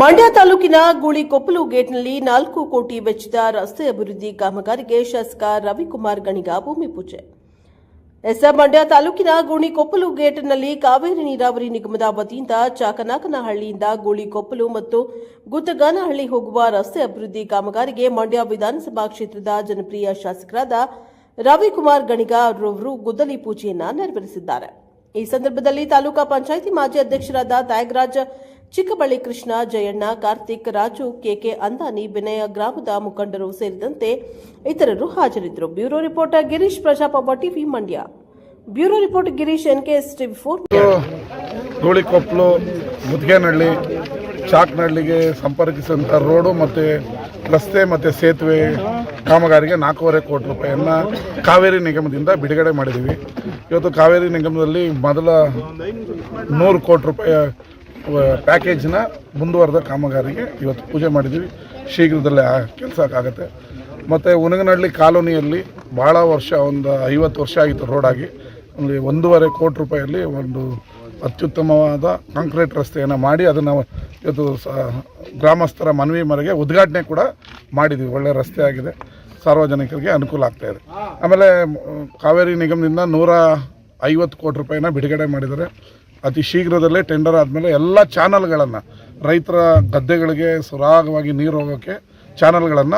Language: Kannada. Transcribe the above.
ಮಂಡ್ಯ ತಾಲೂಕಿನ ಗೂಳಿಕೊಪ್ಪಲು ಗೇಟ್ನಲ್ಲಿ ನಾಲ್ಕು ಕೋಟಿ ವೆಚ್ಚದ ರಸ್ತೆ ಅಭಿವೃದ್ಧಿ ಕಾಮಗಾರಿಗೆ ಶಾಸಕ ರವಿಕುಮಾರ್ ಗಣಿಗ ಭೂಮಿ ಪೂಜೆ. ಎಸ್ ಮಂಡ್ಯ ತಾಲೂಕಿನ ಗುಣಿಕೊಪ್ಪಲು ಗೇಟ್ನಲ್ಲಿ ಕಾವೇರಿ ನೀರಾವರಿ ನಿಗಮದ ವತಿಯಿಂದ ಚಾಕನಾಕನಹಳ್ಳಿಯಿಂದ ಗೂಳಿಕೊಪ್ಪಲು ಮತ್ತು ಗುತ್ತಗಾನಹಳ್ಳಿ ಹೋಗುವ ರಸ್ತೆ ಅಭಿವೃದ್ಧಿ ಕಾಮಗಾರಿಗೆ ಮಂಡ್ಯ ವಿಧಾನಸಭಾ ಕ್ಷೇತ್ರದ ಜನಪ್ರಿಯ ಶಾಸಕರಾದ ರವಿಕುಮಾರ್ ಗಣಿಗ ರವರು ಗುದ್ದಲಿ ಪೂಜೆಯನ್ನು ನೆರವೇರಿಸಿದ್ದಾರೆ. ಈ ಸಂದರ್ಭದಲ್ಲಿ ತಾಲೂಕಾ ಪಂಚಾಯಿತಿ ಮಾಜಿ ಅಧ್ಯಕ್ಷರಾದ ತ್ಯಾಗರಾಜ್ ಚಿಕ್ಕಬಳ್ಳಿ ಕೃಷ್ಣ, ಜಯಣ್ಣ, ಕಾರ್ತಿಕ್, ರಾಜು, ಕೆಕೆ ಅಂದಾನಿ, ವಿನಯ, ಗ್ರಾಮದ ಮುಖಂಡರು ಸೇರಿದಂತೆ ಇತರರು ಹಾಜರಿದ್ದರು. Bureau reporter Girish Prajapava TV Mandya. Bureau report, Girish NKS TV four. Dhulikoppalu Mudgenahalli, ಚಾಕ್ನಹಳ್ಳಿಗೆ ಸಂಪರ್ಕಿಸುವಂಥ ರೋಡು ಮತ್ತು ರಸ್ತೆ ಮತ್ತು ಸೇತುವೆ ಕಾಮಗಾರಿಗೆ ನಾಲ್ಕೂವರೆ ಕೋಟಿ ರೂಪಾಯಿಯನ್ನು ಕಾವೇರಿ ನಿಗಮದಿಂದ ಬಿಡುಗಡೆ ಮಾಡಿದ್ದೀವಿ. ಇವತ್ತು ಕಾವೇರಿ ನಿಗಮದಲ್ಲಿ ಮೊದಲ ನೂರು ಕೋಟಿ ರೂಪಾಯಿ ಪ್ಯಾಕೇಜ್ನ ಮುಂದುವರೆದ ಕಾಮಗಾರಿಗೆ ಇವತ್ತು ಪೂಜೆ ಮಾಡಿದ್ದೀವಿ ಶೀಘ್ರದಲ್ಲೇ ಕೆಲಸ ಆಗುತ್ತೆ. ಮತ್ತು ಉನಗನಹಳ್ಳಿ ಕಾಲೋನಿಯಲ್ಲಿ ಭಾಳ ವರ್ಷ, ಒಂದು ಐವತ್ತು ವರ್ಷ ಆಗಿತ್ತು ರೋಡಾಗಿ ಅಲ್ಲಿ ಒಂದೂವರೆ ಕೋಟಿ ರೂಪಾಯಲ್ಲಿ ಒಂದು ಅತ್ಯುತ್ತಮವಾದ ಕಾಂಕ್ರೀಟ್ ರಸ್ತೆಯನ್ನು ಮಾಡಿ ಅದನ್ನು ಇವತ್ತು ಗ್ರಾಮಸ್ಥರ ಮನವಿ ಮರೆಗೆ ಉದ್ಘಾಟನೆ ಕೂಡ ಮಾಡಿದ್ವಿ. ಒಳ್ಳೆಯ ರಸ್ತೆ ಆಗಿದೆ. ಸಾರ್ವಜನಿಕರಿಗೆ ಅನುಕೂಲ ಆಗ್ತಾಯಿದೆ ಆಮೇಲೆ ಕಾವೇರಿ ನಿಗಮದಿಂದ ನೂರ ಐವತ್ತು ಕೋಟಿ ರೂಪಾಯಿನ ಬಿಡುಗಡೆ ಮಾಡಿದ್ದಾರೆ. ಅತಿ ಶೀಘ್ರದಲ್ಲೇ ಟೆಂಡರ್ ಆದಮೇಲೆ ಎಲ್ಲ ಚಾನಲ್ಗಳನ್ನು ರೈತರ ಗದ್ದೆಗಳಿಗೆ ಸುರಾಗವಾಗಿ ನೀರು ಹೋಗೋಕ್ಕೆ ಚಾನಲ್ಗಳನ್ನು